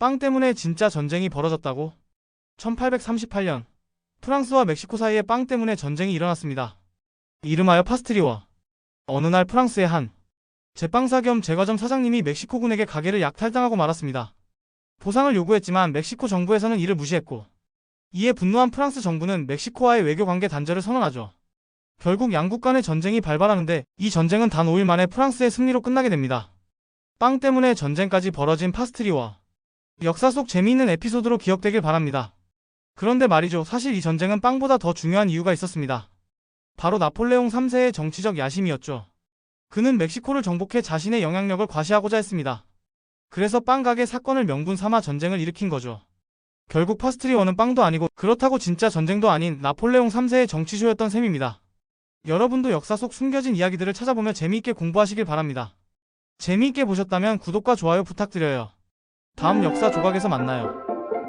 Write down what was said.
빵 때문에 진짜 전쟁이 벌어졌다고? 1838년 프랑스와 멕시코 사이에 빵 때문에 전쟁이 일어났습니다. 이름하여 파스트리워. 어느 날 프랑스의 한 제빵사 겸 제과점 사장님이 멕시코군에게 가게를 약탈당하고 말았습니다. 보상을 요구했지만 멕시코 정부에서는 이를 무시했고 이에 분노한 프랑스 정부는 멕시코와의 외교 관계 단절을 선언하죠. 결국 양국 간의 전쟁이 발발하는데 이 전쟁은 단 5일 만에 프랑스의 승리로 끝나게 됩니다. 빵 때문에 전쟁까지 벌어진 파스트리워. 역사 속 재미있는 에피소드로 기억되길 바랍니다. 그런데 말이죠. 사실 이 전쟁은 빵보다 더 중요한 이유가 있었습니다. 바로 나폴레옹 3세의 정치적 야심이었죠. 그는 멕시코를 정복해 자신의 영향력을 과시하고자 했습니다. 그래서 빵 가게 사건을 명분 삼아 전쟁을 일으킨 거죠. 결국 파스트리워는 빵도 아니고 그렇다고 진짜 전쟁도 아닌 나폴레옹 3세의 정치쇼였던 셈입니다. 여러분도 역사 속 숨겨진 이야기들을 찾아보며 재미있게 공부하시길 바랍니다. 재미있게 보셨다면 구독과 좋아요 부탁드려요. 다음 역사 조각에서 만나요.